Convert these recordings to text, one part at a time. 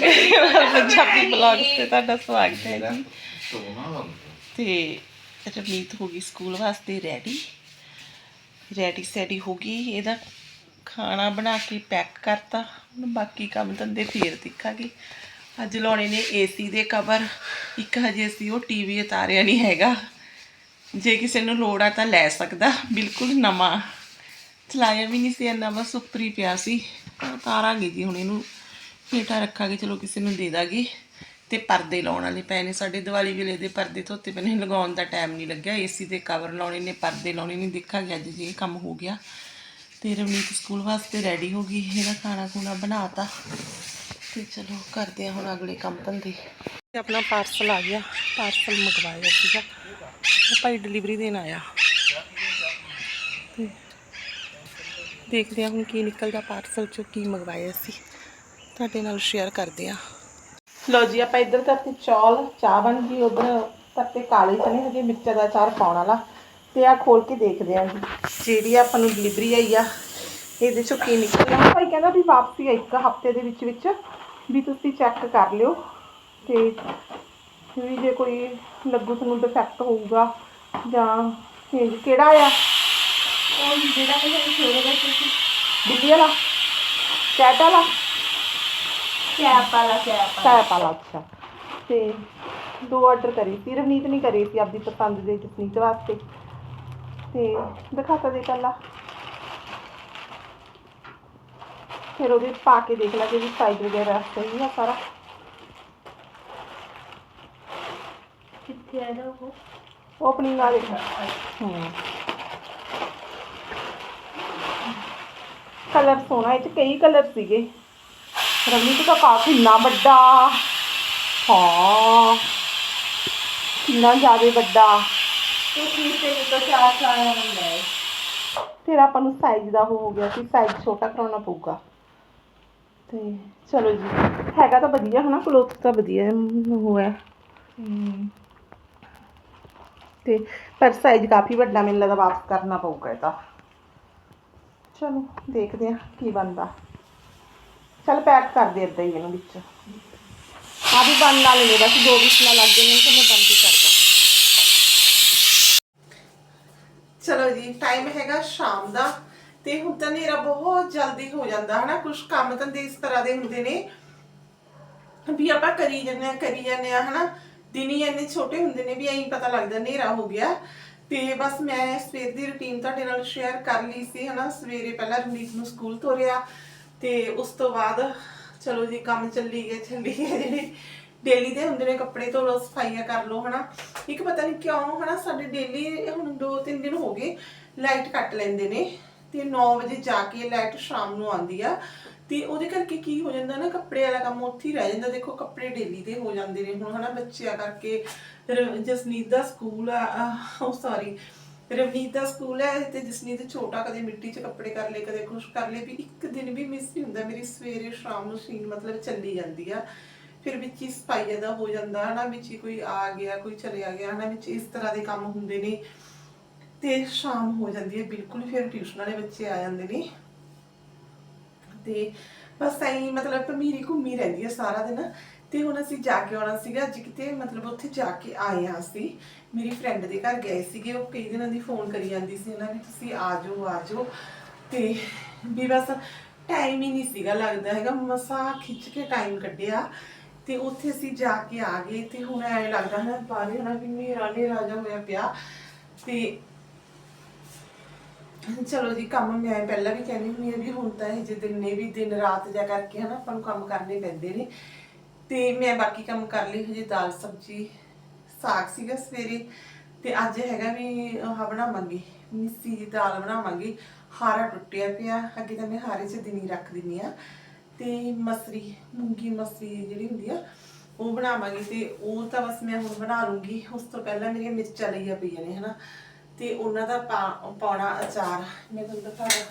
Punjabi blogs ਤੇ ਤੁਹਾਡਾ ਸਵਾਗਤ ਹੈ ਜੀ। ਤੇ ਰਵਨੀਤ ਹੋ ਗਈ ਸਕੂਲ ਵਾਸਤੇ ਰੈਡੀ ਰੈਡੀ ਸੈਡੀ ਹੋ ਗਈ। ਇਹਦਾ ਖਾਣਾ ਬਣਾ ਕੇ ਪੈਕ ਕਰਤਾ। ਹੁਣ ਬਾਕੀ ਕੰਮ ਧੰਦੇ ਫੇਰ ਦੇਖਾਂਗੇ। ਅੱਜ ਲਾਉਣੇ ਨੇ ਏਸੀ ਦੇ ਕਵਰ ਇੱਕ ਹਜੇ ਅਸੀਂ ਉਹ ਟੀਵੀ ਉਤਾਰਿਆ ਨਹੀਂ ਹੈਗਾ। ਜੇ ਕਿਸੇ ਨੂੰ ਲੋੜ ਆ ਤਾਂ ਲੈ ਸਕਦਾ। ਬਿਲਕੁਲ ਨਵਾਂ। ਚਲਾਇਆ ਵੀ ਨਹੀਂ ਸੀ ਇੰਨਾ ਬਸ ਉੱਪਰ ਹੀ ਪਿਆ ਸੀ। ਉਤਾਰਾਂਗੇ ਜੀ ਹੁਣ ਇਹਨੂੰ। ਹੇਠਾਂ ਰੱਖਾਂਗੇ, ਚਲੋ ਕਿਸੇ ਨੂੰ ਦੇ ਦਾਂਗੇ। ਤੇ ਪਰਦੇ ਲਾਉਣ ਵਾਲੇ ਪਏ ਨੇ, ਸਾਡੇ ਦੀਵਾਲੀ ਵੇਲੇ ਦੇ ਪਰਦੇ ਧੋਤੇ ਪਏ ਨੇ, ਲਗਾਉਣ ਦਾ ਟਾਈਮ ਨਹੀਂ ਲੱਗਿਆ। ਏਸੀ ਦੇ ਕਵਰ ਲਾਉਣੇ ਨੇ, ਪਰਦੇ ਲਾਉਣੇ ਨੇ, ਦੇਖਾਂਗੇ ਅੱਜ ਜੇ ਇਹ ਕੰਮ ਹੋ ਗਿਆ। ਤੇ ਰਵਨੀਤ ਸਕੂਲ ਵਾਸਤੇ ਰੈਡੀ ਹੋ ਗਈ, ਇਹਦਾ ਖਾਣਾ ਖੂਣਾ ਬਣਾਤਾ। ਤੇ ਚਲੋ ਕਰਦੇ ਆ ਹੁਣ ਅਗਲੇ ਕੰਮ ਧੰਦੇ। ਤੇ ਆਪਣਾ ਪਾਰਸਲ ਆ ਗਿਆ ਪਾਰਸਲ ਮੰਗਵਾਇਆ ਸੀਗਾ। ਭਾਈ ਡਿਲੀਵਰੀ ਦੇਣ ਆਇਆ। ਤੇ ਦੇਖਦੇ ਆ ਹੁਣ ਕੀ ਨਿਕਲਦਾ ਪਾਰਸਲ ਚੋਂ, ਕੀ ਮੰਗਵਾਇਆ ਸੀ। ਤੁਹਾਡੇ ਨਾਲ ਸ਼ੇਅਰ ਕਰਦੇ ਆ ਲਓ ਜੀ, ਆਪਾਂ ਇੱਧਰ ਧਰਤੀ ਚੌਲ, ਚਾਹ ਬਣ ਗਈ, ਉਧਰ ਕਰਤੇ ਕਾਲੇ ਚਨੇ ਹਜੇ ਮਿਰਚਾਂ ਦਾ ਚਾਰ ਪਾਉਣ ਵਾਲਾ। ਤੇ ਆ ਖੋਲ ਕੇ ਦੇਖਦੇ ਆ ਜੀ, ਜਿਹੜੀ ਆਪਾਂ ਨੂੰ ਡਿਲੀਵਰੀ ਆਈ ਆ, ਇਹਦੇ ਚੋਂ ਕੀ ਨਿਕਲਿਆ ਭਾਈ ਕਹਿੰਦਾ ਵੀ ਵਾਪਸੀ ਆ ਇੱਕ ਹਫ਼ਤੇ ਦੇ ਵਿੱਚ ਵਿੱਚ, ਵੀ ਤੁਸੀਂ ਚੈੱਕ ਕਰ ਲਿਓ। ਤੇ ਵੀ ਜੇ ਕੋਈ ਲੱਗੂ ਤੁਹਾਨੂੰ ਡਿਫੈਕਟ ਹੋਊਗਾ, ਜਾਂ ਚੇਂਜ ਕਿਹੜਾ ਆ? ਉਹ ਜਿਹੜਾ ਇਹ ਛੋੜੇ ਦਾ ਤੁਸੀਂ ਦਿੱਲੀ ਵਾਲਾ ਕੈਟ ਵਾਲਾ। ਕੈਪ ਵਾਲਾ ਕੈਪ ਵਾਲਾ। ਅੱਛਾ। ਤੇ ਦੋ ਆਰਡਰ ਕਰੀ ਸੀ ਰਵਨੀਤ ਨਹੀਂ ਕਰੀ ਸੀ ਆਪਦੀ ਪਸੰਦ ਦੇ ਜਸਨੀਤ ਵਾਸਤੇ। ਤੇ ਦਿਖਾਤਾ ਦੇ ਕੱਲਾ ਫਿਰ ਉਹਦੇ ਪਾ ਕੇ ਦੇਖ ਲਾ ਕਿ ਵੀ ਸਾਈਜ਼ ਵਗੈਰਾ ਸਹੀ ਆ ਸਾਰਾ। ਕਿੱਥੇ ਆ ਉਹ? ਉਹ ਆਪਣੀ ਨਾਲ ਦੇਖ ਹੂੰ। ਕਲਰ ਸੋਹਣਾ ਇਹ ਚ ਕਈ ਕਲਰ ਸੀਗੇ। ਰਵਨੀਤ ਦਾ ਕਾਫੀ ਇੰਨਾ ਵੱਡਾ। ਹਾਂ। ਕਿੰਨਾ ਜ਼ਿਆਦਾ ਵੱਡਾ। ਤੂੰ ਕੀਤੇ ਕਿ ਤਾਂ ਚਾਰ ਸਾਲਾਂ ਹੁੰਦਾ ਹੈ ਫਿਰ ਆਪਾਂ ਨੂੰ ਸਾਈਜ਼ ਦਾ ਹੋ ਗਿਆ ਕਿ ਸਾਈਜ਼ ਛੋਟਾ ਕਰਾਉਣਾ ਪਊਗਾ। ਤੇ ਚਲੋ ਜੀ ਹੈਗਾ ਤਾਂ ਵਧੀਆ ਹਨਾ ਕਲੋਥ ਤਾਂ ਵਧੀਆ ਹੋਇਆ। ਤੇ ਪਰ ਸਾਈਜ਼ ਕਾਫੀ ਵੱਡਾ ਮੈਨੂੰ ਲੱਗਦਾ ਵਾਪਸ ਕਰਨਾ ਪਊਗਾ ਇਹ ਤਾਂ ਚਲੋ ਦੇਖਦੇ ਆ ਕੀ ਬਣਦਾ। ਚਲ ਪੈਕ ਕਰ ਦੇ ਏਦਾਂ ਹੀ ਇਹਨੂੰ ਵਿੱਚ। ਆ ਵੀ ਬਣਨ ਵਾਲੇ ਨੇ ਬਸ ਦੋ ਵਿਸਲਾਂ ਲੱਗ ਗਏ ਨੇ ਤਾਂ ਮੈਂ ਬੰਦ ਹੀ ਕਰਦਾ। ਚਲੋ ਜੀ ਟਾਈਮ ਹੈਗਾ ਸ਼ਾਮ ਦਾ, ਤੇ ਹੁਣ ਤਾਂ ਹਨੇਰਾ ਬਹੁਤ ਜਲਦੀ ਹੋ ਜਾਂਦਾ, ਹਨਾ? ਕੁਝ ਕੰਮ ਧੰਦੇ ਇਸ ਤਰ੍ਹਾਂ ਦੇ ਹੁੰਦੇ ਨੇ ਵੀ ਆਪਾਂ ਕਰੀ ਜਾਂਦੇ ਆ ਕਰੀ ਜਾਂਦੇ ਆ ਹਨਾ? ਦਿਨ ਹੀ ਇੰਨੇ ਛੋਟੇ ਹੁੰਦੇ ਨੇ ਵੀ ਐਂ ਪਤਾ ਲੱਗਦਾ ਹਨੇਰਾ ਹੋ ਗਿਆ। ਤੇ ਬਸ ਮੈਂ ਸਵੇਰ ਦੀ ਰੁਟੀਨ ਤੁਹਾਡੇ ਨਾਲ ਸ਼ੇਅਰ ਕਰ ਲਈ ਸੀ, ਹਨਾ? ਸਵੇਰੇ ਪਹਿਲਾਂ ਰਣਜੀਤ ਨੂੰ ਸਕੂਲ ਤੋਰਿਆ ਤੇ ਉਸ ਤੋਂ ਬਾਅਦ ਚਲੋ ਜੀ, ਕੰਮ ਚੱਲੀ ਗਏ ਚੱਲੀ ਗਿਆ ਜਿਹੜੇ ਡੇਲੀ ਦੇ ਹੁੰਦੇ ਨੇ ਕੱਪੜੇ ਧੋ ਲਓ, ਸਫਾਈਆਂ ਕਰ ਲਓ, ਹਨਾ। ਇੱਕ ਪਤਾ ਨਹੀਂ ਕਿਉਂ, ਹਨਾ, ਸਾਡੇ ਡੇਲੀ ਹੁਣ 2-3 ਦਿਨ ਹੋ ਗਏ ਲਾਈਟ ਕੱਟ ਲੈਂਦੇ ਨੇ ਤੇ 9 ਵਜੇ ਜਾ ਕੇ ਲਾਈਟ ਸ਼ਾਮ ਨੂੰ ਆਉਂਦੀ ਆ। ਤੇ ਉਹਦੇ ਕਰਕੇ ਕੀ ਹੋ ਜਾਂਦਾ ਨਾ, ਕੱਪੜੇ ਵਾਲਾ ਕੰਮ ਉੱਥੇ ਹੀ ਰਹਿ ਜਾਂਦਾ। ਦੇਖੋ, ਕੱਪੜੇ ਡੇਲੀ ਦੇ ਹੋ ਜਾਂਦੇ ਨੇ ਹੁਣ, ਹਨਾ, ਬੱਚਿਆਂ ਕਰਕੇ, ਰ- ਜਸਨੀਤ ਦਾ ਸਕੂਲ ਆ ਉਹ ਸੌਰੀ ਰਵਨੀਤ ਦਾ ਸਕੂਲ ਹੈ ਤੇ ਜਸਨੀਤ ਛੋਟਾ ਕਦੇ ਮਿੱਟੀ 'ਚ ਕੱਪੜੇ ਕਰ ਲਏ, ਕਦੇ ਕੁਛ ਕਰ ਲਏ, ਵੀ ਇੱਕ ਦਿਨ ਵੀ ਮਿਸ ਨਹੀਂ ਹੁੰਦਾ। ਮੇਰੀ ਸਵੇਰੇ ਸ਼ਾਮ ਨੂੰ ਸੀਨ ਮਤਲਬ ਚੱਲੀ ਜਾਂਦੀ ਆ। ਫਿਰ ਵਿੱਚ ਹੀ ਸਫ਼ਾਈ ਦਾ ਹੋ ਜਾਂਦਾ, ਹਨਾ, ਵਿੱਚ ਹੀ ਕੋਈ ਆ ਗਿਆ, ਕੋਈ ਚਲਿਆ ਗਿਆ, ਹਨਾ, ਵਿੱਚ ਇਸ ਤਰ੍ਹਾਂ ਦੇ ਕੰਮ ਹੁੰਦੇ ਨੇ। ਤੇ ਸ਼ਾਮ ਹੋ ਜਾਂਦੀ ਹੈ, ਬਿਲਕੁਲ ਫਿਰ ਟਿਊਸ਼ਨ ਵਾਲੇ ਬੱਚੇ ਆ ਜਾਂਦੇ ਨੇ। ਤੇ ਬਸ ਐਂ ਮਤਲਬ ਭਮੀਰੀ ਘੁੰਮੀ ਰਹਿੰਦੀ ਹੈ ਸਾਰਾ ਦਿਨ। ਤੇ ਹੁਣ ਅਸੀਂ ਜਾ ਕੇ ਆਉਣਾ ਸੀਗਾ, ਅੱਜ ਕਿਤੇ ਮਤਲਬ ਉੱਥੇ ਜਾ ਕੇ ਆਏ ਹਾਂ ਅਸੀਂ, ਮੇਰੀ ਫਰੈਂਡ ਦੇ ਘਰ ਗਏ ਸੀਗੇ, ਉਹ ਕਈ ਦਿਨਾਂ ਦੀ ਫੋਨ ਕਰੀ ਜਾਂਦੀ ਸੀ ਉਹਨਾਂ ਵੀ ਤੁਸੀਂ ਆ ਜਾਓ ਆ ਜਾਓ। ਤੇ ਵੀ ਬਸ ਟਾਈਮ ਹੀ ਨਹੀਂ ਸੀਗਾ ਲੱਗਦਾ ਹੈਗਾ, ਮਸਾ ਖਿੱਚ ਕੇ ਟਾਈਮ ਕੱਢਿਆ। ਤੇ ਉੱਥੇ ਅਸੀਂ ਜਾ ਕੇ ਆ ਗਏ, ਤੇ ਹੁਣ ਐ ਲੱਗਦਾ ਹੈ ਬਾਰੇ ਹਨਾ, ਵੀ ਮੇਰਾ ਨੇ ਰਾਜਾ ਹੋਇਆ ਪਿਆ। ਤੇ ਚਲੋ ਜੀ, ਕੰਮ ਮੈਂ ਪਹਿਲਾਂ ਵੀ ਕਹਿੰਦੀ ਹੁੰਦੀ ਹਾਂ ਵੀ ਹੁਣ ਤਾਂ ਇਹ ਜੇ ਦਿਨ ਨੇ ਵੀ ਦਿਨ ਰਾਤ ਜਾ ਕਰਕੇ ਹਨਾ, ਆਪਾਂ ਨੂੰ ਕੰਮ ਕਰਨੇ ਪੈਂਦੇ ਨੇ। ਤੇ ਮੈਂ ਬਾਕੀ ਕੰਮ ਕਰ ਲਈ, ਹਜੇ ਦਾਲ, ਸਬਜੀ, ਸਾਗ ਸੀਗਾ ਸਵੇਰੇ ਤੇ ਅੱਜ ਹੈਗਾ ਵੀ ਆਹ ਬਣਾਵਾਂਗੀ, ਮਿੱਸੀ ਦੀ ਦਾਲ ਬਣਾਵਾਂਗੀ। ਹਾਰਾ ਟੁੱਟਿਆ ਪਿਆ, ਅੱਗੇ ਤਾਂ ਮੈਂ ਹਾਰੇ 'ਚ ਦਿਨੀ ਰੱਖ ਦਿੰਨੀ ਆ ਤੇ ਮਸਰੀ, ਮੂੰਗੀ ਮਸਰੀ ਜਿਹੜੀ ਹੁੰਦੀ ਆ, ਉਹ ਬਣਾਵਾਂਗੀ ਤੇ ਉਹ ਤਾਂ ਬਸ ਮੈਂ ਹੁਣ ਬਣਾ ਲੂੰਗੀ। ਉਸ ਤੋਂ ਪਹਿਲਾਂ ਮੇਰੀਆਂ ਮਿਰਚਾਂ ਲਈਆਂ ਪਈਆਂ ਨੇ, ਹਨਾ। ਤੇ ਉਹਨਾਂ ਦਾ ਪਾ- ਪਾਉਣਾ ਅਚਾਰ, ਮੈਂ ਤੁਹਾਨੂੰ ਦਿਖਾਇਆ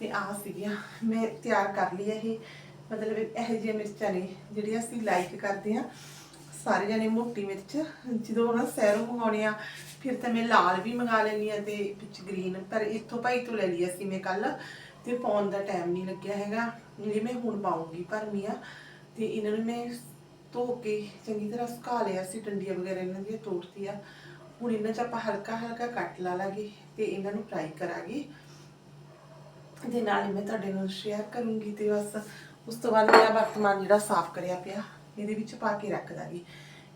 ਤੇ ਆ ਸੀਗੀਆਂ, ਮੈਂ ਤਿਆਰ ਕਰ ਲਈ ਇਹ। ਮਤਲਬ ਇਹ ਜਿਹੀਆਂ ਮਿਰਚਾਂ ਨੇ ਜਿਹੜੀਆਂ ਅਸੀਂ ਲਾਈਕ ਕਰਦੇ ਆ ਸਾਰੇ ਜਣੇ ਮੋਟੀ ਮਿਰਚ, ਜਦੋਂ ਉਹਨਾਂ ਸੈਰੋਂ ਮੰਗਾਉਣੇ ਆ, ਫਿਰ ਤਾਂ ਮੈਂ ਲਾਲ ਵੀ ਮੰਗਾ ਲੈਣੀ ਆ ਤੇ ਵਿੱਚ ਗ੍ਰੀਨ ਪਰ ਇੱਥੋਂ ਭਾਈ ਤੋਂ ਲੈ ਲਈ ਸੀ ਮੈਂ ਕੱਲ ਤੇ ਪਾਉਣ ਦਾ ਟਾਈਮ ਨਹੀਂ ਲੱਗਿਆ ਹੈਗਾ। ਇਹ ਮੈਂ ਹੁਣ ਪਾਉਂਗੀ ਭਰਮੀ ਆ ਤੇ ਇਹਨਾਂ ਨੂੰ ਮੈਂ ਧੋ ਕੇ ਚੰਗੀ ਤਰ੍ਹਾਂ ਸੁਕਾ ਲਿਆ ਸੀ, ਡੰਡੀਆਂ ਵਗੈਰਾ ਇਹਨਾਂ ਦੀਆਂ ਤੋੜਤੀ ਆ। ਹੁਣ ਇਹਨਾਂ 'ਚ ਆਪਾਂ ਹਲਕਾ ਹਲਕਾ ਕੱਟ ਲਾ ਲਾਂਗੇ ਤੇ ਇਹਨਾਂ ਨੂੰ ਫਰਾਈ ਕਰਾਂਗੇ। ਦੇ ਨਾਲ ਮੈਂ ਤੁਹਾਡੇ ਨਾਲ ਸ਼ੇਅਰ ਕਰੂੰਗੀ ਤੇ ਬਸ ਉਸ ਤੋਂ ਬਾਅਦ ਮੈਂ ਵਰਤਮਾਨ ਜਿਹੜਾ ਸਾਫ਼ ਕਰਿਆ ਪਿਆ, ਇਹਦੇ ਵਿੱਚ ਪਾ ਕੇ ਰੱਖ ਦਾਂਗੀ।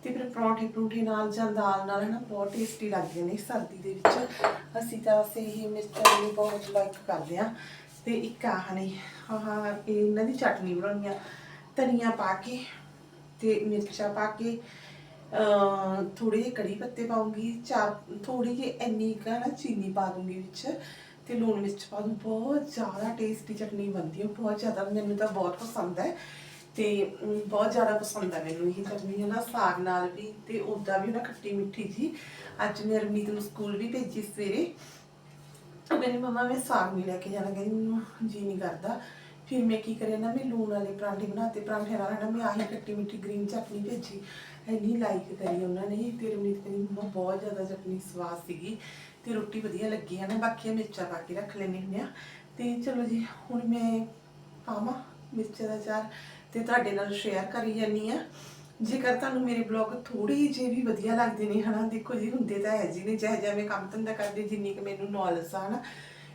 ਤੇ ਫਿਰ ਪਰੌਂਠੇ ਪਰੌਂਠੇ ਨਾਲ ਜਾਂ ਦਾਲ ਨਾਲ ਹਨਾ, ਬਹੁਤ ਟੇਸਟੀ ਲੱਗਦੇ ਨੇ ਸਰਦੀ ਦੇ ਵਿੱਚ। ਅਸੀਂ ਤਾਂ ਵੈਸੇ ਇਹ ਮਿਰਚਾਂ ਨੂੰ ਬਹੁਤ ਲਾਈਕ ਕਰਦੇ ਆ ਤੇ ਇੱਕ ਆਹ ਨੇ, ਆਹ ਇਹਨਾਂ ਦੀ ਚਟਨੀ ਬਣਾਉਣੀ ਆ ਧਨੀਆ ਪਾ ਕੇ ਤੇ ਮਿਰਚਾਂ ਪਾ ਕੇ ਅ ਥੋੜੇ ਜਿਹੇ ਕੜੀ ਪੱਤੇ ਪਾਉਂਗੀ ਚਾ ਥੋੜੀ ਜਿਹੀ ਇੰਨੀ ਕੁ ਨਾ ਚੀਨੀ ਪਾ ਦੂੰਗੀ ਵਿੱਚ। ਤੇ ਲੂਣ ਮਿਰਚ ਪਾ ਦੂੰ। ਬਹੁਤ ਜ਼ਿਆਦਾ ਟੇਸਟੀ ਚਟਨੀ ਬਣਦੀ ਹੈ ਬਹੁਤ ਜ਼ਿਆਦਾ ਮੈਨੂੰ ਤਾਂ ਬਹੁਤ ਪਸੰਦ ਹੈ। ਤੇ ਬਹੁਤ ਜ਼ਿਆਦਾ ਪਸੰਦ ਹੈ ਮੈਨੂੰ ਇਹ ਚਟਨੀ ਨਾ, ਸਾਗ ਨਾਲ ਵੀ ਤੇ ਉਦਾਂ ਵੀ ਨਾ ਖੱਟੀ ਮਿੱਠੀ ਜੀ। ਅੱਜ ਮੈਂ ਰਮੀਤ ਨੂੰ ਸਕੂਲ ਵੀ ਭੇਜੀ ਸਵੇਰੇ। ਮੇਰੀ ਕਹਿੰਦੀ ਮਮਾ ਮੈਂ ਸਾਗ ਨਹੀਂ ਲੈ ਕੇ ਜਾਣਾ, ਕਹਿੰਦੀ ਮੈਨੂੰ ਜੀ ਨਹੀਂ ਕਰਦਾ। ਫਿਰ ਮੈਂ ਕੀ ਕਰਿਆ ਨਾ, ਮੈਂ ਲੂਣ ਵਾਲੇ ਪਰਾਂਠੇ ਬਣਾਤੇ ਪਰਾਂਠੇ ਨਾਲ ਨਾ ਮੈਂ ਆਹੀ ਖੱਟੀ ਮਿੱਠੀ ਗ੍ਰੀਨ ਚਟਨੀ ਭੇਜੀ। ਇੰਨੀ ਲਾਈਕ ਕਰੀ ਉਹਨਾਂ ਨੇ ਤੇ ਰਮਨੀਤ ਕਹਿੰਦੀ, ਮਮਾ, ਬਹੁਤ ਜ਼ਿਆਦਾ ਚਟਨੀ ਸਵਾਦ ਸੀਗੀ। ਤੇ ਰੋਟੀ ਵਧੀਆ ਲੱਗੀ ਹੈ ਨਾ ਬਾਕੀ ਮਿਰਚਾਂ ਪਾ ਕੇ ਰੱਖ ਲੈਣੇ ਹੁੰਦੇ ਆ। ਤੇ ਚਲੋ ਜੀ, ਹੁਣ ਮੈਂ ਪਾਵਾਂ ਮਿਰਚਾਂ ਦਾ ਚਾਰ ਤੇ ਤੁਹਾਡੇ ਨਾਲ ਸ਼ੇਅਰ ਕਰੀ ਜਾਨੀ ਆ। ਜੇਕਰ ਤੁਹਾਨੂੰ ਮੇਰੇ ਬਲੌਗ ਥੋੜੇ ਜਿਹੇ ਵੀ ਵਧੀਆ ਲੱਗਦੇ ਨੇ, ਹਨਾ, ਦੇਖੋ ਜੀ, ਹੁੰਦੇ ਤਾਂ ਹੈ ਜੀ ਨੇ, ਜਿਹੇ ਚਾਹੇ ਮੈਂ ਕੰਮ ਧੰਦਾ ਕਰਦੇ, ਜਿੰਨੀ ਕਿ ਮੈਨੂੰ ਨੌਲੇਜ ਆ, ਹਨਾ।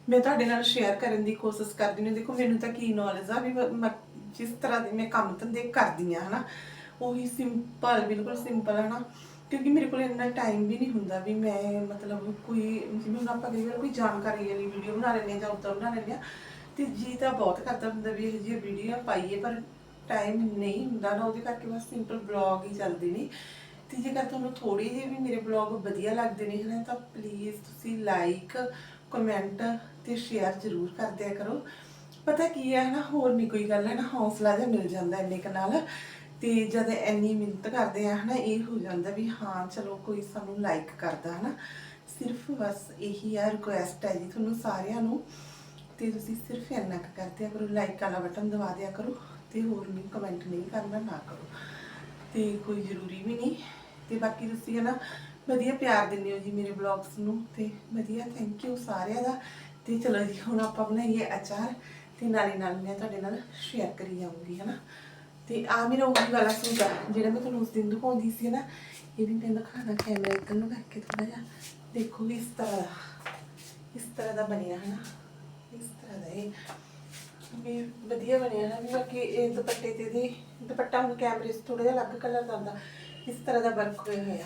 ਮੈਂ ਤੁਹਾਡੇ ਨਾਲ ਸ਼ੇਅਰ ਕਰਨ ਦੀ ਕੋਸ਼ਿਸ਼ ਕਰਦੀ ਹਾਂ। ਦੇਖੋ, ਮੈਨੂੰ ਤਾਂ ਕੀ ਨੌਲੇਜ ਆ ਵੀ ਮ- ਜਿਸ ਤਰ੍ਹਾਂ ਦੇ ਮੈਂ ਕੰਮ ਧੰਦੇ ਕਰਦੀ ਆ, ਹਨਾ। ਉਹੀ ਸਿੰਪਲ ਬਿਲਕੁਲ ਸਿੰਪਲ ਹਨਾ। ਕਿਉਂਕਿ ਮੇਰੇ ਕੋਲ ਇੰਨਾ ਟਾਈਮ ਵੀ ਨਹੀਂ ਹੁੰਦਾ ਵੀ ਮੈਂ ਮਤਲਬ ਕੋਈ, ਜਿਵੇਂ ਹੁਣ ਆਪਾਂ ਕਈ ਵਾਰ ਕੋਈ ਜਾਣਕਾਰੀ ਵਾਲੀ ਵੀਡੀਓ ਬਣਾ ਲੈਂਦੇ ਹਾਂ ਜਾਂ ਉੱਦਾਂ ਬਣਾ ਲੈਂਦੇ ਹਾਂ, ਤੇ ਜੀ ਤਾਂ ਬਹੁਤ ਕਰਦਾ ਹੁੰਦਾ ਵੀ ਇਹ ਜਿਹੀ ਵੀਡੀਓ ਪਾਈਏ, ਪਰ ਟਾਈਮ ਨਹੀਂ ਹੁੰਦਾ ਨਾ, ਉਹਦੇ ਕਰਕੇ ਬਸ ਸਿੰਪਲ ਬਲੌਗ ਹੀ ਚੱਲਦੇ ਨੇ। ਤੇ ਜੇਕਰ ਤੁਹਾਨੂੰ ਥੋੜੀ ਜਿਹੇ ਵੀ ਮੇਰੇ ਬਲੌਗ ਵਧੀਆ ਲੱਗਦੇ ਨੇ ਹਨਾ, ਤਾਂ ਪਲੀਜ਼ ਤੁਸੀਂ ਲਾਈਕ ਕਮੈਂਟ ਤੇ ਸ਼ੇਅਰ ਜ਼ਰੂਰ ਕਰਦਿਆ ਕਰੋ। ਪਤਾ ਕੀ ਹੈ ਨਾ ਹੋਰ ਨਹੀਂ ਕੋਈ ਗੱਲ ਹੈ ਨਾ, ਹੌਸਲਾ ਜਿਹਾ ਮਿਲ ਜਾਂਦਾ ਇੰਨੇ ਕੁ ਨਾਲ। ਤੇ ਜਦ ਇੰਨੀ ਮਿਹਨਤ ਕਰਦੇ ਆ, ਹਨਾ, ਇਹ ਹੋ ਜਾਂਦਾ ਵੀ ਹਾਂ, ਚਲੋ ਕੋਈ ਸਾਨੂੰ ਲਾਈਕ ਕਰਦਾ, ਹਨਾ। ਸਿਰਫ ਬਸ ਇਹੀ ਆ ਰਿਕੁਐਸਟ ਹੈ ਜੀ ਤੁਹਾਨੂੰ ਸਾਰਿਆਂ ਨੂੰ। ਤੇ ਤੁਸੀਂ ਸਿਰਫ ਇੰਨਾ ਕੁ ਕਰ ਦਿਆ ਕਰੋ ਲਾਈਕ ਵਾਲਾ ਬਟਨ ਦਬਾ ਦਿਆ ਕਰੋ ਤੇ ਹੋਰ ਨਹੀਂ ਕਮੈਂਟ ਨਹੀਂ ਕਰਨਾ, ਨਾ ਕਰੋ। ਤੇ ਕੋਈ ਜ਼ਰੂਰੀ ਵੀ ਨਹੀਂ। ਤੇ ਬਾਕੀ ਤੁਸੀਂ, ਹਨਾ, ਵਧੀਆ ਪਿਆਰ ਦਿੰਦੇ ਹੋ ਜੀ ਮੇਰੇ ਬਲੌਗਸ ਨੂੰ ਤੇ ਵਧੀਆ ਥੈਂਕ ਯੂ ਸਾਰਿਆਂ ਦਾ। ਤੇ ਚਲੋ ਜੀ, ਹੁਣ ਆਪਾਂ ਬਣਾਈਏ ਅਚਾਰ ਤੇ ਨਾਲੇ ਨਾਲ ਮੈਂ ਤੁਹਾਡੇ ਨਾਲ ਸ਼ੇਅਰ ਕਰੀ ਜਾਊਂਗੀ, ਹਨਾ। ਤੇ ਆ ਮੇਰਾ ਉਹੀ ਵਾਲਾ ਸੂਟ ਆ, ਜਿਹੜਾ ਮੈਂ ਤੁਹਾਨੂੰ ਉਸ ਦਿਨ ਦਿਖਾਉਂਦੀ ਸੀ ਨਾ, ਇਹ ਵੀ ਮੈਂ ਦਿਖਾਣਾ ਕੈਮਰਾ ਇੱਧਰ ਨੂੰ ਕਰਕੇ ਥੋੜਾ ਜਿਹਾ। ਦੇਖੋ ਵੀ ਇਸ ਤਰ੍ਹਾਂ ਦਾ, ਇਸ ਤਰ੍ਹਾਂ ਦਾ ਬਣਿਆ ਹੈ ਨਾ ਇਸ ਤਰ੍ਹਾਂ ਦਾ ਇਹ। ਵੀ ਵਧੀਆ ਬਣਿਆ ਨਾ ਵੀ ਬਾਕੀ ਇਹ ਦੁਪੱਟੇ ਤੇ ਦੇ ਦੁਪੱਟਾ ਹੁਣ ਕੈਮਰੇ 'ਚ ਥੋੜਾ ਜਿਹਾ ਅਲੱਗ ਕਲਰ ਦਾ ਆਉਂਦਾ ਇਸ ਤਰ੍ਹਾਂ ਦਾ ਵਰਕ ਹੋਇਆ ਹੋਇਆ।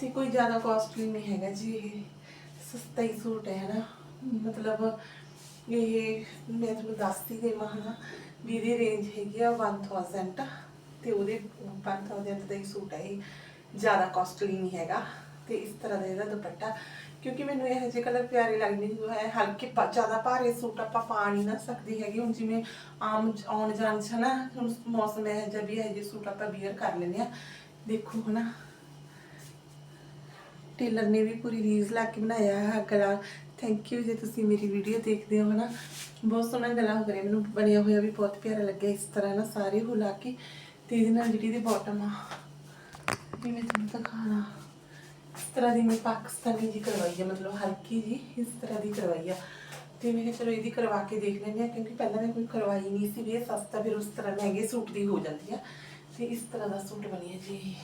ਤੇ ਕੋਈ ਜ਼ਿਆਦਾ ਕਾਸਟਲੀ ਨਹੀਂ ਹੈਗਾ ਜੀ ਇਹ, ਸਸਤਾ ਹੀ ਸੂਟ ਹੈ ਨਾ ਮਤਲਬ ਇਹ ਮੈਂ ਤੁਹਾਨੂੰ ਦੱਸਦੀ ਦੇਵਾਂ ਹਨਾ। ਵੀ ਇਹਦੀ ਰੇਂਜ ਹੈਗੀ ਆ 1000 ਤੇ ਉਹਦੇ 5000 ਦਾ ਹੀ ਸੂਟ ਹੈ ਇਹ। ਜ਼ਿਆਦਾ ਕਾਸਟਲੀ ਨਹੀਂ ਹੈਗਾ ਤੇ ਇਸ ਤਰ੍ਹਾਂ ਦਾ ਇਹਦਾ ਦੁਪੱਟਾ। ਕਿਉਂਕਿ ਮੈਨੂੰ ਇਹ ਜਿਹੇ ਕਲਰ ਪਿਆਰੇ ਲੱਗਦੇ ਜੋ ਹੈ ਹਲਕੇ ਜ਼ਿਆਦਾ ਭਾਰੇ ਸੂਟ ਆਪਾਂ ਪਾ ਨਹੀਂ ਨਾ ਸਕਦੀ ਹੈਗੀ। ਹੁਣ ਜਿਵੇਂ ਆਮ ਆਉਣ ਜਾਣ ਚ ਨਾ, ਹੁਣ ਮੌਸਮ ਇਹ ਜਿਹਾ ਵੀ ਇਹ ਜਿਹੇ ਸੂਟ ਆਪਾਂ ਵੀਅਰ ਕਰ ਲੈਂਦੇ ਆ ਦੇਖੋ ਹਨਾ। ਟੇਲਰ ਨੇ ਵੀ ਪੂਰੀ ਰੀਜ਼ ਲਾ ਕੇ ਬਣਾਇਆ ਹੈ ਗਲਾ ਥੈਂਕ ਯੂ ਜੇ ਤੁਸੀਂ ਮੇਰੀ ਵੀਡੀਓ ਦੇਖਦੇ ਹੋ ਹਨਾ। ਬਹੁਤ ਸੋਹਣਾ ਗਲਾ ਹੋ ਗਿਆ ਮੈਨੂੰ ਬਣਿਆ ਹੋਇਆ ਵੀ ਬਹੁਤ ਪਿਆਰਾ ਲੱਗਿਆ ਇਸ ਤਰ੍ਹਾਂ ਨਾ ਸਾਰੇ ਹੁਲਾ ਕੇ। ਤੇ ਇਹਦੇ ਨਾਲ ਜਿਹੜੀ ਦੀ ਬਾਟਮ ਆ, ਵੀ ਮੈਂ ਤੁਹਾਨੂੰ ਦਿਖਾਣਾ। ਇਸ ਤਰ੍ਹਾਂ ਦੀ ਮੈਂ ਪਾਕਿਸਤਾਨੀ ਜੀ ਕਰਵਾਈ ਹੈ ਮਤਲਬ ਹਲਕੀ ਜੀ ਇਸ ਤਰ੍ਹਾਂ ਦੀ ਕਰਵਾਈ ਆ। ਤੇ ਮੈਂ ਕਿਹਾ ਚਲੋ ਇਹਦੀ ਕਰਵਾ ਕੇ ਦੇਖ ਲੈਂਦੇ ਆ ਕਿਉਂਕਿ ਪਹਿਲਾਂ ਮੈਂ ਕੋਈ ਕਰਵਾਈ ਨਹੀਂ ਸੀ ਵੀ ਇਹ ਸਸਤਾ, ਫਿਰ ਉਸ ਤਰ੍ਹਾਂ ਮਹਿੰਗੇ ਸੂਟ ਦੀ ਹੋ ਜਾਂਦੀ ਆ। ਤੇ ਇਸ ਤਰ੍ਹਾਂ ਦਾ ਸੂਟ ਬਣਿਆ ਜੀ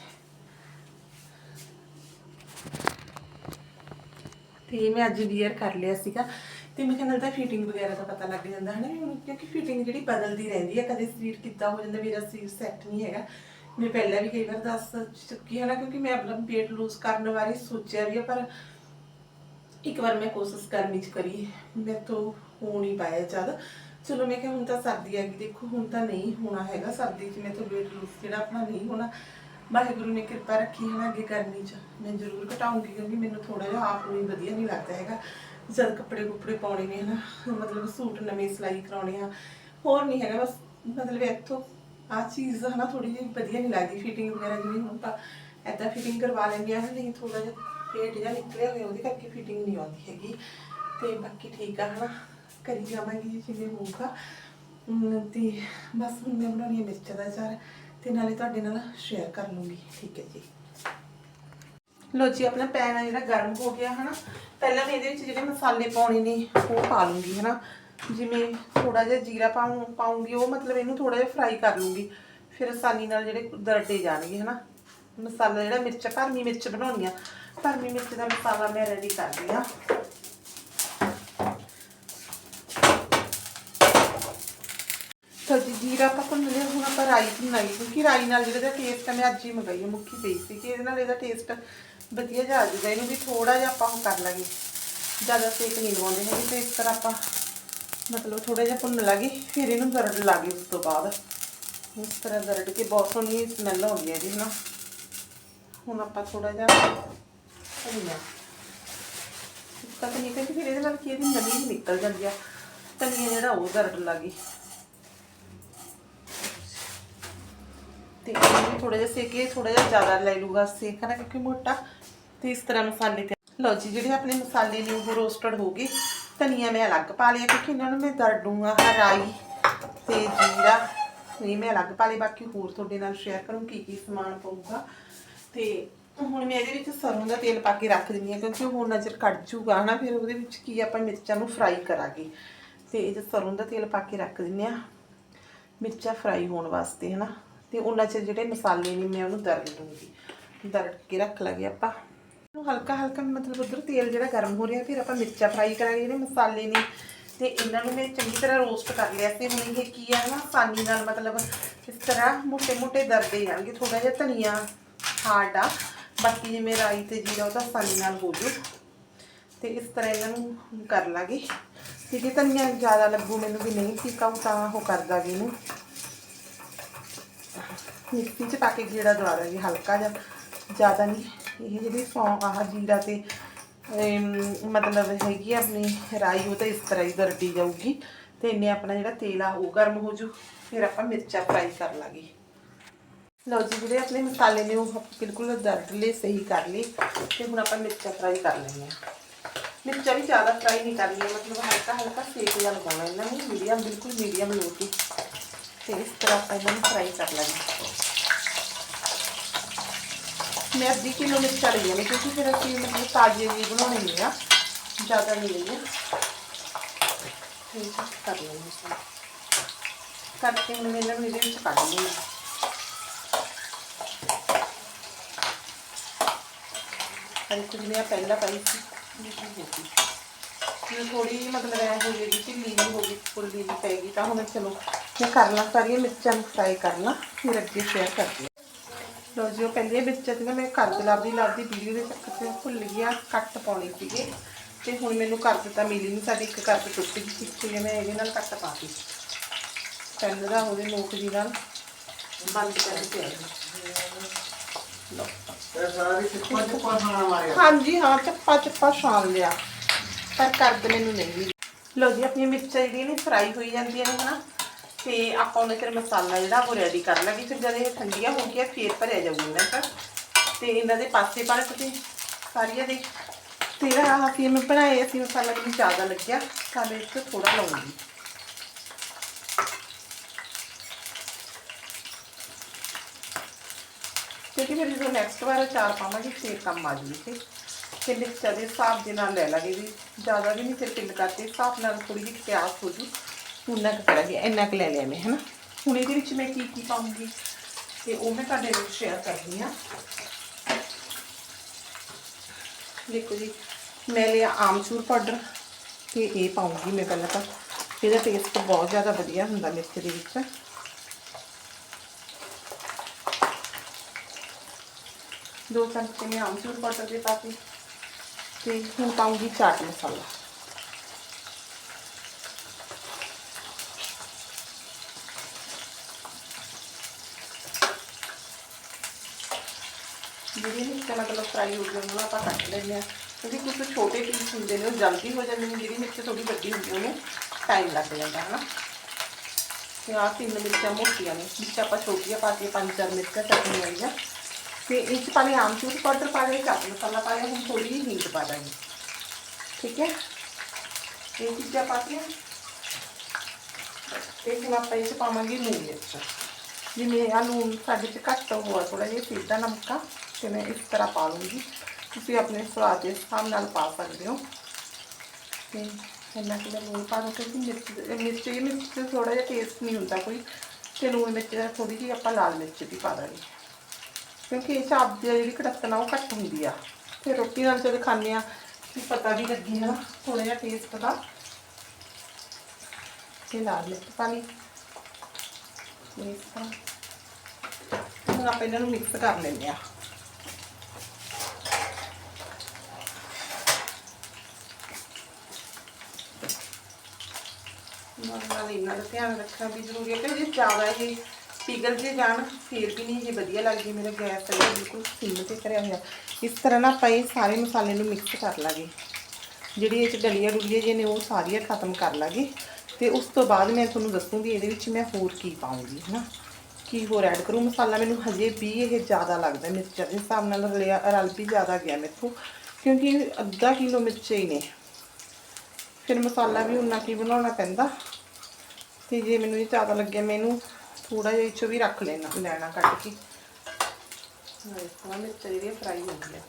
ਤੇ ਮੈਂ ਅੱਜ ਵੀਅਰ ਕਰ ਲਿਆ ਸੀਗਾ ਤੇ ਮੈਂ ਕਹਿੰਦਾ ਤਾਂ ਫਿਟਿੰਗ ਵਗੈਰਾ ਦਾ ਪਤਾ ਲੱਗ ਜਾਂਦਾ ਹੈ ਨਾ ਵੀ ਕਿਉਂਕਿ ਫਿਟਿੰਗ ਜਿਹੜੀ ਬਦਲਦੀ ਰਹਿੰਦੀ ਹੈ ਕਦੇ ਸਰੀਰ ਕਿੱਦਾਂ ਹੋ ਜਾਂਦਾ, ਮੇਰਾ ਸਰੀਰ ਸੈੱਟ ਨਹੀਂ ਹੈਗਾ। ਮੈਂ ਪਹਿਲਾਂ ਵੀ ਕਈ ਵਾਰ ਦੱਸ ਚੁੱਕੀ ਹਾਂ ਨਾ, ਕਿਉਂਕਿ ਮੈਂ ਆਪਣਾ weight lose ਕਰਨ ਬਾਰੇ ਸੋਚਿਆ ਵੀ ਹੈ ਪਰ ਇੱਕ ਵਾਰ ਮੈਂ ਕੋਸ਼ਿਸ਼ ਕਰਨੀ ਚ ਕਰੀ ਮੈਂ ਤੋਂ ਹੋ ਨਹੀਂ ਪਾਇਆ ਜਦ। ਚਲੋ ਮੈਂ ਕਿਹਾ ਹੁਣ ਤਾਂ ਸਰਦੀ ਆ ਗਈ, ਦੇਖੋ ਹੁਣ ਤਾਂ ਨਹੀਂ ਹੋਣਾ ਹੈਗਾ, ਸਰਦੀ 'ਚ ਮੈਂ ਤੋਂ weight lose ਜਿਹੜਾ ਆਪਣਾ ਨਹੀਂ ਹੋਣਾ। ਵਾਹਿਗੁਰੂ ਨੇ ਕਿਰਪਾ ਰੱਖੀ ਹੈ ਨਾ ਅੱਗੇ ਕਰਨੀ ਚ ਮੈਂ ਜ਼ਰੂਰ ਘਟਾਉਂਗੀ ਕਿਉਂਕਿ ਮੈਨੂੰ ਥੋੜਾ ਜਿਹਾ ਆਪ ਨੂੰ ਵੀ ਵਧੀਆ ਨਹੀਂ ਲੱਗਦਾ ਹੈਗਾ। ਜਦ ਕੱਪੜੇ ਕੁਪੜੇ ਪਾਉਣੇ ਨੇ ਹਨਾ ਮਤਲਬ ਸੂਟ ਨਵੇਂ ਸਿਲਾਈ ਕਰਾਉਣੇ ਆ ਹੋਰ ਨਹੀਂ ਹੈਗਾ ਬਸ ਮਤਲਬ ਇੱਥੋਂ ਆ ਚੀਜ਼ ਹਨਾ ਥੋੜੀ ਜਿਹੀ ਵਧੀਆ ਨਹੀਂ ਲੱਗਦੀ ਫਿਟਿੰਗ ਵਗੈਰਾ ਜਿਵੇਂ ਹੁਣ ਤਾਂ ਐਦਾਂ ਫਿਟਿੰਗ ਕਰਵਾ ਲੈਂਦੇ ਆ ਨਹੀਂ ਥੋੜਾ ਜਿਹਾ ਪੇਟ ਜਿਹਾ ਨਿਕਲਿਆ ਹੋਇਆ ਉਹਦੇ ਕਰਕੇ ਫਿਟਿੰਗ ਨਹੀਂ ਆਉਂਦੀ ਹੈਗੀ। ਤੇ ਬਾਕੀ ਠੀਕ ਆ ਹਨਾ ਕਰੀ ਜਾਵਾਂਗੀ ਜੀ ਜਿਵੇਂ ਹੋਊਗਾ। ਅਮ, ਤੇ ਬਸ ਹੁਣ ਮੈਂ ਬਣਾਉਣੀ ਹੈ ਮਿਰਚ ਦਾ ਚਾਰ ਤੇ ਨਾਲੇ ਤੁਹਾਡੇ ਨਾਲ ਸ਼ੇਅਰ ਕਰ ਲੂੰਗੀ, ਠੀਕ ਹੈ ਜੀ। ਲੋ ਜੀ, ਆਪਣਾ ਪੈਨ ਆ ਜਿਹੜਾ ਗਰਮ ਹੋ ਗਿਆ, ਹਨਾ? ਪਹਿਲਾਂ ਮੈਂ ਇਹਦੇ ਵਿੱਚ ਜਿਹੜੇ ਮਸਾਲੇ ਪਾਉਣੇ ਨੇ, ਉਹ ਪਾ ਲੂੰਗੀ, ਹਨਾ? ਜਿਵੇਂ ਥੋੜਾ ਜਿਹਾ ਜੀਰਾ ਪਾਉਂ, ਪਾਉਂਗੀ, ਉਹ ਮਤਲਬ ਇਹਨੂੰ ਥੋੜਾ ਜਿਹਾ ਫਰਾਈ ਕਰ ਲੂੰਗੀ। ਫਿਰ ਆਸਾਨੀ ਨਾਲ ਜਿਹੜੇ ਦਰਟੇ ਜਾਣਗੇ, ਹਨਾ? ਮਸਾਲਾ ਜਿਹੜਾ ਮਿਰਚ, ਭਰਮੀ ਮਿਰਚ ਬਣਾਉਣੀ ਆ ਭਰਮੀ ਮਿਰਚ ਦਾ ਮਸਾਲਾ ਮੈਂ ਰੈਡੀ ਕਰ ਲਿਆ ਤਾਂ ਜੀ ਜੀਰਾ ਆਪਾਂ ਭੁੰਨ ਲਿਆ ਹੁਣ ਆਪਾਂ ਰਾਈ ਭੁੰਨਾਈ ਕਿਉਂਕਿ ਰਾਈ ਨਾਲ ਜਿਹੜਾ ਦਾ ਟੇਸਟ ਹੈ ਮੈਂ ਅੱਜ ਹੀ ਮੰਗਾਈ ਹੈ ਮੁੱਕੀ ਪਈ ਸੀ ਕਿ ਇਹਦੇ ਨਾਲ ਇਹਦਾ ਟੇਸਟ ਵਧੀਆ ਜਿਹਾ ਆ ਜਾਊਗਾ ਇਹਨੂੰ ਵੀ ਥੋੜਾ ਜਿਹਾ ਆਪਾਂ ਉਹ ਕਰ ਲਾਂਗੇ। ਜ਼ਿਆਦਾ ਸੇਕ ਨਹੀਂ ਲਵਾਉਂਦੇ ਹੈਗੇ, ਤੇ ਇਸ ਤਰ੍ਹਾਂ ਆਪਾਂ ਮਤਲਬ ਥੋੜਾ ਜਿਹਾ ਭੁੰਨ ਲਾਂਗੇ, ਫਿਰ ਇਹਨੂੰ ਗਰੜ ਲਾਂਗੇ ਉਸ ਤੋਂ ਬਾਅਦ। ਇਸ ਤਰ੍ਹਾਂ ਗਰੜ ਕੇ ਬਹੁਤ ਸੋਹਣੀ ਸਮੈਲ ਆਉਂਦੀ ਹੈ ਇਹਦੀ ਨਾ ਹੁਣ ਆਪਾਂ ਥੋੜਾ ਜਿਹਾ ਧਨੀਆ ਤੱਕ ਨਹੀਂ ਕਿ ਫਿਰ ਇਹਦੇ ਨਾਲ ਕੀ ਇਹਦੀ ਨਮੀ ਵੀ ਨਿਕਲ ਜਾਂਦੀ ਆ। ਧਨੀਆ ਜਿਹੜਾ ਉਹ ਗਰੜ ਲਾਂਗੇ। ਤੇ ਇਹ ਥੋੜਾ ਜਿਹਾ ਸੇਕੇ ਥੋੜਾ ਜਿਹਾ ਜ਼ਿਆਦਾ ਲੈ ਲੂਗਾ ਸੇਕਣਾ ਕਿਉਂਕਿ ਮੋਟਾ। ਤੇ ਇਸ ਤਰ੍ਹਾਂ ਮਸਾਲੇ ਤੇ ਲਓ ਜੀ, ਜਿਹੜੇ ਆਪਣੇ ਮਸਾਲੇ ਨੇ, ਉਹ ਰੋਸਟਡ ਹੋ ਗਏ। ਧਨੀਆ ਮੈਂ ਅਲੱਗ ਪਾ ਲਿਆ, ਕਿਉਂਕਿ ਇਹਨਾਂ ਨੂੰ ਮੈਂ ਦਰਡੂਗਾ ਹਰਾਈ ਤੇ ਜੀਰਾ ਇਹ ਮੈਂ ਅਲੱਗ ਪਾ ਲਈ ਬਾਕੀ ਹੋਰ ਤੁਹਾਡੇ ਨਾਲ ਸ਼ੇਅਰ ਕਰੂੰ ਕੀ ਕੀ ਸਮਾਨ ਪਊਗਾ। ਤੇ ਹੁਣ ਮੈਂ ਇਹਦੇ ਵਿੱਚ ਸਰੋਂ ਦਾ ਤੇਲ ਪਾ ਕੇ ਰੱਖ ਦਿੰਦੀ ਹਾਂ, ਕਿਉਂਕਿ ਉਹ ਨਜ਼ਰ ਕੱਢ ਜੂਗਾ ਹਨਾ ਫਿਰ ਉਹਦੇ ਵਿੱਚ ਕੀ ਆਪਾਂ ਮਿਰਚਾਂ ਨੂੰ ਫਰਾਈ ਕਰਾਂਗੇ। ਤੇ ਇਹ 'ਚ ਸਰੋਂ ਦਾ ਤੇਲ ਪਾ ਕੇ ਰੱਖ ਦਿੰਦੇ ਆ ਮਿਰਚਾਂ ਫਰਾਈ ਹੋਣ ਵਾਸਤੇ ਹਨਾ ਤੇ ਉਹਨਾਂ 'ਚ ਜਿਹੜੇ ਮਸਾਲੇ ਨੇ ਮੈਂ ਉਹਨੂੰ ਦਰੜ ਦੂੰਗੀ ਦਰੜ ਕੇ ਰੱਖ ਲਾਂਗੇ ਆਪਾਂ। ਨੂੰ ਹਲਕਾ ਹਲਕਾ ਮਤਲਬ ਉਧਰ ਤੇਲ ਜਿਹੜਾ ਗਰਮ ਹੋ ਰਿਹਾ, ਫਿਰ ਆਪਾਂ ਮਿਰਚਾਂ ਫਰਾਈ ਕਰਾਂਗੇ ਜਿਹੜੇ ਮਸਾਲੇ ਨੇ। ਤੇ ਇਹਨਾਂ ਨੂੰ ਮੈਂ ਚੰਗੀ ਤਰ੍ਹਾਂ ਰੋਸਟ ਕਰ ਲਿਆ ਸੀ। ਹੁਣ ਇਹ ਕੀ ਆ ਨਾ, ਆਸਾਨੀ ਨਾਲ ਮਤਲਬ ਇਸ ਤਰ੍ਹਾਂ ਮੋٹے-ਮੋٹے ਦਰਦੇ ਜਾਣਗੇ। ਥੋੜਾ ਜਿਹਾ ਧਨੀਆ, ਹਾਰਡ ਆ। ਬਾਕੀ ਜਿਵੇਂ ਰਾਈ ਤੇ ਜੀਰਾ ਉਹਦਾ ਆਸਾਨੀ ਨਾਲ ਹੋ ਜੂ। ਤੇ ਇਸ ਤਰ੍ਹਾਂ ਇਹਨਾਂ ਨੂੰ ਕਰ ਲਾਂਗੇ। ਕਿਉਂਕਿ ਧਨੀਆ ਜ਼ਿਆਦਾ ਲੱਗੂ, ਮੈਨੂੰ ਵੀ ਨਹੀਂ ਠੀਕ ਆਉ ਤਾਂ ਉਹ ਕਰ ਦਾਂਗੇ ਇਹਨੂੰ। ਮਿਕਸੀ ਚ ਪਾ ਕੇ ਗੇੜਾ ਦਵਾ ਦਾਂਗੇ ਹਲਕਾ ਜਿਹਾ। ਜ਼ਿਆਦਾ ਨਹੀਂ ਇਹ ਜਿਹੜੀ ਸੌਂਫ ਆਹ ਜੀਰਾ ਤੇ ਅਮ, ਮਤਲਬ ਹੈਗੀ ਆ ਆਪਣੀ ਰਾਈ ਉਹ ਤਾਂ ਇਸ ਤਰ੍ਹਾਂ ਹੀ ਗਰਡੀ ਜਾਊਗੀ। ਤੇ ਇੰਨੇ ਆਪਣਾ ਜਿਹੜਾ ਤੇਲ ਆ ਉਹ ਗਰਮ ਹੋ ਜੂ ਫਿਰ ਆਪਾਂ ਮਿਰਚਾਂ ਫਰਾਈ ਕਰ ਲਾਂਗੇ। ਲਓ ਜੀ ਜਿਹੜੇ ਆਪਣੇ ਮਸਾਲੇ ਨੇ ਉਹ ਆਪਾਂ ਬਿਲਕੁਲ ਦਰਦਲੇ ਸਹੀ ਕਰ ਲਏ। ਤੇ ਹੁਣ ਆਪਾਂ ਮਿਰਚਾਂ ਫਰਾਈ ਕਰ ਲੈਂਦੇ ਹਾਂ। ਮਿਰਚਾਂ ਵੀ ਜ਼ਿਆਦਾ ਫਰਾਈ ਨਹੀਂ ਕਰਨੀਆਂ ਮਤਲਬ ਹਲਕਾ ਹਲਕਾ ਸੇਕ ਜਿਹਾ ਲਗਾਉਣਾ ਇਹਨਾਂ ਨੂੰ ਮੀਡੀਅਮ ਬਿਲਕੁਲ ਮੀਡੀਅਮ ਲੋ ਕੇ ਤੇ ਇਸ ਤਰ੍ਹਾਂ ਆਪਾਂ ਇਹਨਾਂ ਨੂੰ ਫਰਾਈ ਕਰ ਲਾਂਗੇ ਮੈਂ ਅੱਧੀ ਕਿਲੋ ਮਿਰਚਾਂ ਲਈਆਂ ਨੇ ਕਿਉਂਕਿ ਫਿਰ ਅਸੀਂ ਮਤਲਬ ਤਾਜ਼ੇ ਵੀ ਬਣਾਉਣੇ ਨੇ ਆ ਜ਼ਿਆਦਾ ਨਹੀਂ ਲਈਆਂ ਠੀਕ ਹੈ, ਕਰ ਲੈਂਦੇ ਹਾਂ ਕਰਕੇ ਹੁਣ ਮੈਂ ਇਹਨਾਂ ਨੂੰ ਇਹਦੇ ਵਿੱਚ ਕੱਢ ਲਵਾਂਗੀ ਅਰੇ ਕੁਝ ਮੈਂ ਪਹਿਲਾਂ ਪਾਈ ਸੀ ਇਹ ਥੋੜੀ ਮਤਲਬ ਐ ਹੋ ਜਾਏਗੀ ਢਿੱਲੀ ਨਹੀਂ ਹੋਗੀ ਫੁੱਲੀ ਨਹੀਂ ਪੈਗੀ ਤਾਂ ਹੁਣ ਚਲੋ ਮੈਂ ਕਰ ਲਾਂ ਸਾਰੀਆਂ ਮਿਰਚਾਂ ਨੂੰ ਫਰਾਈ ਕਰ ਲਾਂ ਕਰਦੀ ਹਾਂ ਲੋ ਜੀ ਉਹ ਪਹਿਲੇ ਵਿੱਚ ਸੀ ਨਾ ਮੈਂ ਕਰ ਲਾਦੀ ਲਾਦੀ ਵੀਡੀਓ ਦੇ ਚੱਕਰ 'ਚ ਭੁੱਲ ਗਿਆ ਕੱਟ ਪਾਉਣੀ ਸੀਗੇ। ਤੇ ਹੁਣ ਮੈਨੂੰ ਕਰ ਦਿੱਤਾ ਮਿਲੀ ਨਹੀਂ ਸਾਡੀ ਇੱਕ ਕੱਟ ਟੁੱਟ ਗਈ ਸੀ ਤੇ ਮੈਂ ਇਹਦੇ ਨਾਲ ਕੱਟ ਪਾਤੀ ਪੈਨ ਦਾ ਉਹਦੇ ਨੋਕ ਜੀ ਨਾਲ। ਬੰਦ ਕਰਕੇ ਲਓ। ਇਹ ਸਾਰੀ ਚਿੱਪਾ ਚਿੱਪਾ ਖਾਣਾ ਮਾਰਿਆ। ਹਾਂਜੀ ਹਾਂ ਚੱਪਾ ਚੱਪਾ ਛਾਣ ਲਿਆ। ਪਰ ਕਰਦ ਮੈਨੂੰ ਨਹੀਂ। ਲੋ ਜੀ ਆਪਣੀਆਂ ਮਿਰਚਾਂ ਜਿਹੜੀਆਂ ਨੇ ਫਰਾਈ ਹੋਈ ਜਾਂਦੀਆਂ ਨੇ ਹਨਾ? ਤੇ ਆਪਾਂ ਉਹਨੇ ਫਿਰ ਮਸਾਲਾ ਜਿਹੜਾ ਉਹ ਰੈਡੀ ਕਰ ਲਾਂਗੇ ਫਿਰ ਜਦ ਇਹ ਠੰਡੀਆਂ ਹੋ ਗਈਆਂ, ਫੇਰ ਭਰਿਆ ਜਾਊਗਾ ਇਹਨਾਂ ਦਾ। ਤੇ ਇਹਨਾਂ ਦੇ ਪਾਸੇ ਪਰ ਤੇ ਸਾਰੀਆਂ ਦੇ। ਤੇਰਾ ਆਹ ਕੀ ਮੈਂ ਬਣਾਏ ਸੀ ਮਸਾਲਾ ਮੈਨੂੰ ਜ਼ਿਆਦਾ ਲੱਗਿਆ, ਤਾਂ ਮੈਂ ਇਸ ਤੋਂ ਥੋੜਾ ਲਾਉਂਗੀ। ਕਿਉਂਕਿ ਫਿਰ ਜਦੋਂ ਨੈਕਸਟ ਵਾਰ ਚਾਰ ਪਾਵਾਂਗੇ, ਫੇਰ ਕੰਮ ਆ ਜੂਗੀ ਤੇ ਫਿਰ ਮਿਰਚਾਂ ਦੇ ਹਿਸਾਬ ਦੇ ਨਾਲ ਲੈ ਲਾਂਗੇ ਵੀ, ਜ਼ਿਆਦਾ ਵੀ ਨਹੀਂ ਫਿਰ ਪਿੰਡ ਕਰਕੇ ਹਿਸਾਬ ਨਾਲ ਥੋੜੀ ਜਿਹੀ ਪਿਆਜ਼ ਹੋ ਜੂ। ਉਨਾ ਕੁ ਕਰਾਂਗੇ, ਇੰਨਾ ਕੁ ਲੈ ਲਿਆ ਮੈਂ, ਹਨਾ? ਹੁਣ ਇਹਦੇ ਵਿੱਚ ਮੈਂ ਕੀ ਕੀ ਪਾਉਂਗੀ? ਤੇ ਉਹ ਮੈਂ ਤੁਹਾਡੇ ਨਾਲ ਸ਼ੇਅਰ ਕਰਦੀ ਹਾਂ। ਦੇਖੋ ਜੀ, ਮੈਂ ਲਿਆ ਆਮਚੂਰ ਪਾਊਡਰ ਤੇ ਇਹ ਪਾਉਂਗੀ ਮੈਂ ਪਹਿਲਾਂ ਤਾਂ। ਇਹਦਾ ਟੇਸਟ ਬਹੁਤ ਜ਼ਿਆਦਾ ਵਧੀਆ ਹੁੰਦਾ ਮਿਰਚ ਦੇ ਵਿੱਚ। ਦੋ ਚਮਚੇ ਮੈਂ ਆਮਚੂਰ ਪਾਊਡਰ ਦੇ ਪਾ ਕੇ, ਤੇ ਹੁਣ ਪਾਉਂਗੀ ਚਾਟ ਮਸਾਲਾ। ਜਿਹੜੀ ਮਿਰਚ ਮਤਲਬ ਫਰਾਈ ਹੋ ਗਈ ਉਹਨੂੰ ਆਪਾਂ ਕੱਟ ਲੈਂਦੇ ਹਾਂ ਕਿਉਂਕਿ ਕੁਝ ਛੋਟੇ ਪੀਸ ਹੁੰਦੇ ਨੇ, ਉਹ ਜਲਦੀ ਹੋ ਜਾਂਦੇ ਨੇ, ਜਿਹੜੀ ਮਿਰਚ ਥੋੜੀ ਵੱਡੀ ਹੁੰਦੀ ਉਹਨੂੰ ਟਾਈਮ ਲੱਗ ਜਾਂਦਾ ਹੈ ਨਾ ਤੇ ਆਹ ਤਿੰਨ ਮਿਰਚਾਂ ਮੋਟੀਆਂ ਨੇ, ਵਿੱਚ ਆਪਾਂ ਛੋਟੀਆਂ ਪਾ ਕੇ ਪੰਜ ਚਾਰ ਮਿਰਚਾਂ ਚੱਟਣੀ ਆਈਆਂ ਤੇ ਇਹ 'ਚ ਪਾਲੇ ਆਮਚੂਰ ਪਾਊਡਰ ਪਾ ਲਿਆ ਚਾਟ ਮਸਾਲਾ ਪਾਇਆ ਹੁਣ ਥੋੜੀ ਜਿਹੀ ਹੀਟ ਪਾ ਦਾਂਗੇ। ਠੀਕ ਹੈ? ਇਹ ਚੀਜ਼ਾਂ ਪਾ ਕੇ। ਤੇ ਹੁਣ ਆਪਾਂ ਇਹ 'ਚ ਪਾਵਾਂਗੇ ਲੂਣ ਮਿਰਚ। ਜਿਵੇਂ ਆ ਲੂਣ ਸਾਡੇ 'ਚ ਘੱਟ ਹੋਆ ਥੋੜਾ ਜਿਹਾ ਸਿੱਧਾ ਨਮਕਾ ਤੇ ਮੈਂ ਇਸ ਤਰ੍ਹਾਂ ਪਾ ਲੂੰਗੀ ਤੁਸੀਂ ਆਪਣੇ ਸਵਾਦ ਦੇ ਹਿਸਾਬ ਨਾਲ ਪਾ ਸਕਦੇ ਹੋ ਤੇ ਇੰਨਾ ਕਿ ਲੂਣ ਪਾ ਦੋ ਕਿਉਂਕਿ ਮਿਰਚ ਮਿਰਚ ਇਹ ਮਿਰਚ ਤੇ ਥੋੜਾ ਜਿਹਾ ਟੇਸਟ ਨਹੀਂ ਹੁੰਦਾ ਕੋਈ ਤੇ ਲੂਣ ਵਿੱਚ ਥੋੜੀ ਜਿਹੀ ਆਪਾਂ ਲਾਲ ਮਿਰਚ ਵੀ ਪਾ ਦਾਂਗੇ ਕਿਉਂਕਿ ਇਹ ਚਾਪ ਦੀ ਜਿਹੜੀ ਕੜਤਨਾ ਉਹ ਘੱਟ ਹੁੰਦੀ ਆ ਤੇ ਰੋਟੀ ਨਾਲ ਜਦੋਂ ਖਾਂਦੇ ਆ ਕਿ ਪਤਾ ਵੀ ਲੱਗੀ ਨਾ ਥੋੜਾ ਜਿਹਾ ਟੇਸਟ ਦਾ ਤੇ ਲਾਲ ਮਿਰਚ ਪਾ ਲਈ ਇਸ ਤਰ੍ਹਾਂ ਹੁਣ ਆਪਾਂ ਇਹਨਾਂ ਨੂੰ ਮਿਕਸ ਕਰ ਲੈਂਦੇ ਆ ਨਾਲ ਨਾਲ ਇਹਨਾਂ ਦਾ ਧਿਆਨ ਰੱਖਣਾ ਵੀ ਜ਼ਰੂਰੀ ਹੈ ਕਿ ਜੇ ਜ਼ਿਆਦਾ ਇਹ ਪਿਘਲ ਜੇ ਜਾਣ, ਫਿਰ ਵੀ ਨਹੀਂ ਇਹ ਵਧੀਆ ਲੱਗਦੀ ਮੇਰਾ ਗੈਸ ਤੇ ਬਿਲਕੁਲ ਸਿਮ ਤੇ ਕਰਿਆ ਹੋਇਆ। ਇਸ ਤਰ੍ਹਾਂ ਨਾ ਆਪਾਂ ਇਹ ਸਾਰੇ ਮਸਾਲੇ ਨੂੰ ਮਿਕਸ ਕਰ ਲਾਂਗੇ। ਜਿਹੜੀ ਇਹ ਚ ਡਲੀਆਂ ਡੁਲੀਆਂ ਜੇ ਨੇ ਉਹ ਸਾਰੀਆਂ ਖਤਮ ਕਰ ਲਾਂਗੇ। ਤੇ ਉਸ ਤੋਂ ਬਾਅਦ ਮੈਂ ਤੁਹਾਨੂੰ ਦੱਸੂਗੀ ਇਹਦੇ ਵਿੱਚ ਮੈਂ ਹੋਰ ਕੀ ਪਾਉਂਗੀ, ਹਨਾ? ਕੀ ਹੋਰ ਐਡ ਕਰੂੰ? ਮਸਾਲਾ ਮੈਨੂੰ ਹਜੇ ਵੀ ਇਹ ਜ਼ਿਆਦਾ ਲੱਗਦਾ ਮਿਰਚਾਂ ਦੇ ਹਿਸਾਬ ਨਾਲ ਰਲਿਆ ਰਲ ਵੀ ਜ਼ਿਆਦਾ ਗਿਆ ਮੇਥੋਂ, ਕਿਉਂਕਿ ਅੱਧਾ ਕਿਲੋ ਮਿਰਚਾਂ ਹੀ ਨੇ। ਫਿਰ ਮਸਾਲਾ ਵੀ ਉਨਾ ਕੀ ਬਣਾਉਣਾ ਪੈਂਦਾ? ਤੇ ਜੇ ਮੈਨੂੰ ਇਹ ਜ਼ਿਆਦਾ ਲੱਗਿਆ ਮੈਨੂੰ ਥੋੜਾ ਜਿਹਾ ਇਹ 'ਚੋਂ ਵੀ ਰੱਖ ਲੈਣਾ ਲੈਣਾ ਕੱਢ ਕੇ। ਤਰ੍ਹਾਂ ਮਿਰਚ ਜਿਹੜੀ ਫਰਾਈ ਹੋ ਗਈ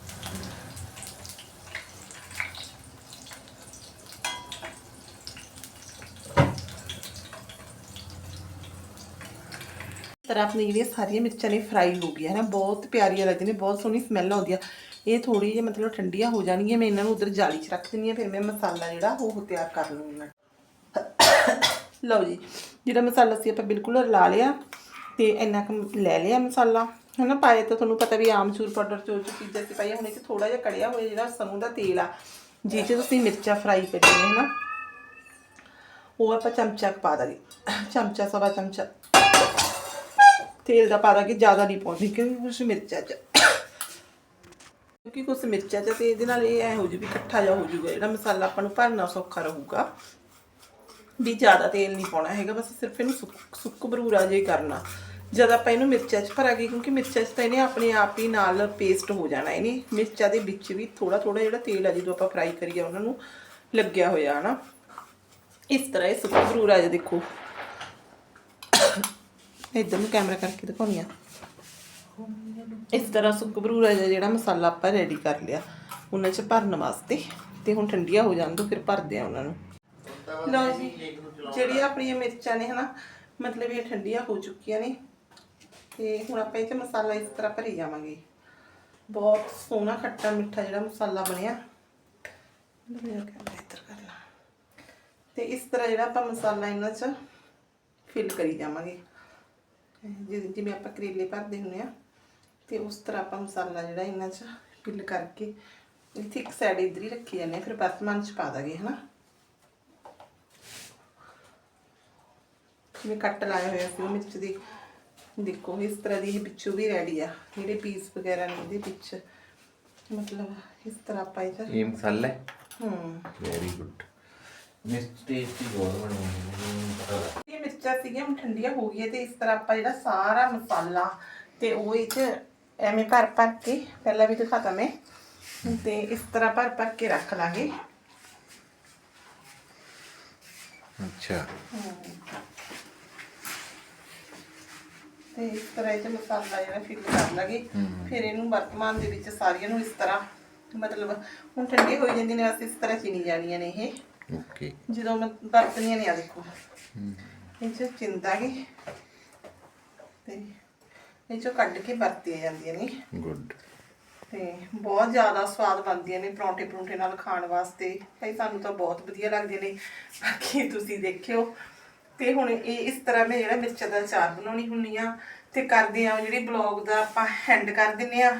ਤਰ੍ਹਾਂ ਆਪਣੀ ਜਿਹੜੀਆਂ ਸਾਰੀਆਂ ਮਿਰਚਾਂ ਨੇ ਫਰਾਈ ਹੋ ਗਈਆਂ ਨਾ ਬਹੁਤ ਪਿਆਰੀਆਂ ਲੱਗਦੀਆਂ ਨੇ ਬਹੁਤ ਸੋਹਣੀ ਸਮੈਲ ਆਉਂਦੀ ਆ ਇਹ ਥੋੜੀ ਜਿਹੀ ਮਤਲਬ ਠੰਡੀਆਂ ਹੋ ਜਾਣਗੀਆਂ ਮੈਂ ਇਹਨਾਂ ਨੂੰ ਉਧਰ ਜਾਲੀ 'ਚ ਰੱਖ ਦਿੰਦੀ ਆ ਫਿਰ ਮੈਂ ਮਸਾਲਾ ਜਿਹੜਾ ਉਹ ਤਿਆਰ ਕਰ ਲੂੰਗੀ ਲਓ ਜੀ, ਜਿਹੜਾ ਮਸਾਲਾ ਸੀ ਆਪਾਂ ਬਿਲਕੁਲ ਰਲਾ ਲਿਆ ਤੇ ਇੰਨਾ ਕੁ ਲੈ ਲਿਆ ਮਸਾਲਾ। ਹਨਾ, ਪਾਏ ਤਾਂ ਤੁਹਾਨੂੰ ਪਤਾ ਵੀ ਆਮਚੂਰ ਪਾਊਡਰ ਚੋਰ ਚੋ ਚੀਜ਼ਾਂ ਸੀ ਪਾਈਆਂ, ਹੁਣ ਇਹ 'ਚ ਥੋੜਾ ਜਿਹਾ ਕੜਿਆ ਹੋਇਆ ਜਿਹੜਾ ਸਰੋਂ ਦਾ ਤੇਲ ਆ ਜਿਹ 'ਚ ਤੁਸੀਂ ਮਿਰਚਾਂ ਫਰਾਈ ਕਰੀਆਂ ਹਨਾ। ਉਹ ਆਪਾਂ ਚਮਚਾ ਪਾ ਦਾਂਗੇ। ਚਮਚਾ, ਸਵਾ ਚਮਚਾ। ਤੇਲ ਦਾ ਪਾ ਦਾਂਗੇ, ਜ਼ਿਆਦਾ ਨਹੀਂ ਪਾਉਂਦੀ, ਕਿਉਂਕਿ ਕੁਛ ਮਿਰਚਾਂ 'ਚ। ਕਿਉਂਕਿ ਕੁਛ ਮਿਰਚਾਂ 'ਚ ਤੇ ਇਹਦੇ ਨਾਲ ਇਹ ਐ ਹੋ ਜੂ ਵੀ ਇਕੱਠਾ ਜਿਹਾ ਹੋ ਜੂਗਾ, ਜਿਹੜਾ ਮਸਾਲਾ ਆਪਾਂ ਨੂੰ ਭਰਨਾ ਸੌਖਾ ਰਹੂਗਾ। ਵੀ ਜ਼ਿਆਦਾ ਤੇਲ ਨਹੀਂ ਪਾਉਣਾ ਹੈਗਾ, ਬਸ ਸਿਰਫ ਇਹਨੂੰ ਸੁੱਕ ਸੁੱਕ ਬਰੂਰਾ ਜੇ ਕਰਨਾ। ਜਦ ਆਪਾਂ ਇਹਨੂੰ ਮਿਰਚਾਂ 'ਚ ਭਰਾਂਗੇ ਕਿਉਂਕਿ ਮਿਰਚਾਂ 'ਚ ਤਾਂ ਇਹਨੇ ਆਪਣੇ ਆਪ ਹੀ ਨਾਲ ਪੇਸਟ ਹੋ ਜਾਣਾ ਇਹਨੇ। ਮਿਰਚਾਂ ਦੇ ਵਿੱਚ ਵੀ ਥੋੜਾ ਥੋੜਾ ਜਿਹੜਾ ਤੇਲ ਆ, ਜਦੋਂ ਆਪਾਂ ਫਰਾਈ ਕਰੀਏ, ਉਹਨਾਂ ਨੂੰ ਲੱਗਿਆ ਹੋਇਆ, ਹਨਾ? ਇਸ ਤਰ੍ਹਾਂ ਇਹ ਸੁੱਕ ਬਰੂਰਾ ਜੇ ਦੇਖੋ। ਇੱਧਰ ਨੂੰ ਕੈਮਰਾ ਕਰਕੇ ਦਿਖਾਉਣੀ ਆ। ਇਸ ਤਰ੍ਹਾਂ ਸੁੱਕ ਬਰੂਰਾ ਜਿਹਾ ਜਿਹੜਾ ਮਸਾਲਾ ਆਪਾਂ ਰੈਡੀ ਕਰ ਲਿਆ, ਉਹਨਾਂ 'ਚ ਭਰਨ ਵਾਸਤੇ। ਤੇ ਹੁਣ ਠੰਡੀਆਂ ਹੋ ਜਾਣ ਤੋਂ ਫਿਰ ਭਰਦੇ ਆ ਉਹਨਾਂ ਨੂੰ। ਲਓ ਜੀ ਜਿਹੜੀਆਂ ਆਪਣੀਆਂ ਮਿਰਚਾਂ ਨੇ ਹਨਾ ਮਤਲਬ ਇਹ ਠੰਡੀਆਂ ਹੋ ਚੁੱਕੀਆਂ ਨੇ। ਤੇ ਹੁਣ ਆਪਾਂ ਇਹ 'ਚ ਮਸਾਲਾ ਇਸ ਤਰ੍ਹਾਂ ਭਰੀ ਜਾਵਾਂਗੇ। ਬਹੁਤ ਸੋਹਣਾ ਖੱਟਾ ਮਿੱਠਾ ਜਿਹੜਾ ਮਸਾਲਾ ਬਣਿਆ। ਤੇ ਇਸ ਤਰ੍ਹਾਂ ਜਿਹੜਾ ਆਪਾਂ ਮਸਾਲਾ ਇਹਨਾਂ 'ਚ ਫਿਲ ਕਰੀ ਜਾਵਾਂਗੇ। ਜਿਵੇਂ ਆਪਾਂ ਕਰੇਲੇ ਭਰਦੇ ਹੁੰਦੇ ਆ ਤੇ ਉਸ ਤਰ੍ਹਾਂ ਆਪਾਂ ਮਸਾਲਾ ਜਿਹੜਾ ਇਹਨਾਂ 'ਚ ਫਿਲ ਕਰਕੇ ਇੱਥੇ ਇੱਕ ਸਾਈਡ ਇਧਰ ਹੀ ਰੱਖੀ ਜਾਂਦੇ ਫਿਰ ਬਸਮਨ 'ਚ ਪਾ ਦਾਂਗੇ ਹਨਾ। ਜਿਵੇਂ ਕੱਟ ਲਾਇਆ ਹੋਇਆ ਸੀ ਉਹ ਮਿਰਚ ਦੀ। ਦੇਖੋ ਇਸ ਤਰ੍ਹਾਂ ਦੀ ਇਹ ਵਿੱਚੋਂ ਵੀ ਰੈਡੀ ਆ। ਜਿਹੜੇ ਪੀਸ ਵਗੈਰਾ ਨੇ ਇਹਦੇ ਵਿੱਚ ਮਤਲਬ ਇਸ ਤਰ੍ਹਾਂ ਆਪਾਂ ਇਹ 'ਚ ਇਹ ਮਸਾਲਾ ਹੈ? ਹੂੰ। ਵੈਰੀ ਗੁੱਡ ਮਿਸ ਟੇਸਟੀ ਬਹੁਤ ਬਣਾਉਂਦੇ ਇਹ ਮਿਰਚਾਂ ਸੀਗੀਆਂ ਹੁਣ ਠੰਡੀਆਂ ਹੋ ਗਈਆਂ ਤੇ ਇਸ ਤਰ੍ਹਾਂ ਆਪਾਂ ਜਿਹੜਾ ਸਾਰਾ ਮਸਾਲਾ ਤੇ ਉਹ ਇਹ 'ਚ ਐਵੇਂ ਭਰ ਭਰ ਕੇ ਪਹਿਲਾਂ ਵੀ ਦਿਖਾਤਾ ਮੈਂ ਤੇ ਇਸ ਤਰ੍ਹਾਂ ਭਰ ਭਰ ਕੇ ਰੱਖ ਲਾਂਗੇ। ਅੱਛਾ। ਤੇ ਇਸ ਤਰ੍ਹਾਂ ਇਹ 'ਚ ਮਸਾਲਾ ਜਿਹੜਾ ਫਿਲ ਕਰ ਲਾਂਗੇ। ਫਿਰ ਇਹਨੂੰ ਵਰਤਮਾਨ ਦੇ ਵਿੱਚ ਸਾਰੀਆਂ ਨੂੰ ਇਸ ਤਰ੍ਹਾਂ ਮਤਲਬ ਹੁਣ ਠੰਡੀ ਹੋਈ ਜਾਂਦੀ ਨੇ ਬਸ ਇਸ ਤਰ੍ਹਾਂ ਚੀਨੀ ਜਾਣੀਆਂ ਨੇ ਇਹ। ਓਕੇ। ਜਦੋਂ ਮੈਂ ਵਰਤਨੀਆਂ ਨੇ ਆ ਦੇਖੋ। ਇਹ 'ਚ ਚਿੰਦਾਗੇ। ਤੇ ਇਹ 'ਚੋਂ ਕੱਢ ਕੇ ਵਰਤੀਆਂ ਜਾਂਦੀਆਂ ਨੇ। ਗੁੱਡ। ਤੇ ਬਹੁਤ ਜ਼ਿਆਦਾ ਸਵਾਦ ਬਣਦੀਆਂ ਨੇ ਪਰੌਂਠੇ ਪਰੌਂਠੇ ਨਾਲ ਖਾਣ ਵਾਸਤੇ। ਭਾਈ ਸਾਨੂੰ ਤਾਂ ਬਹੁਤ ਵਧੀਆ ਲੱਗਦੇ ਨੇ। ਬਾਕੀ ਤੁਸੀਂ ਦੇਖਿਓ ਤੇ ਹੁਣ ਇਹ ਇਸ ਤਰ੍ਹਾਂ ਮੈਂ ਜਿਹੜਾ ਮਿਰਚਾਂ ਦਾ ਅਚਾਰ ਬਣਾਉਣੀ ਹੁੰਨੀ ਆ ਤੇ ਕਰਦੇ ਆ ਜਿਹੜੀ ਬਲੌਗ ਦਾ ਆਪਾਂ ਹੈਂਡ ਕਰ ਦਿੰਨੇ ਆ।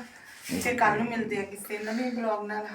ਤੇ ਕੱਲ ਨੂੰ ਮਿਲਦੇ ਆ ਕਿਸੇ ਨਵੇਂ ਬਲੌਗ ਨਾਲ।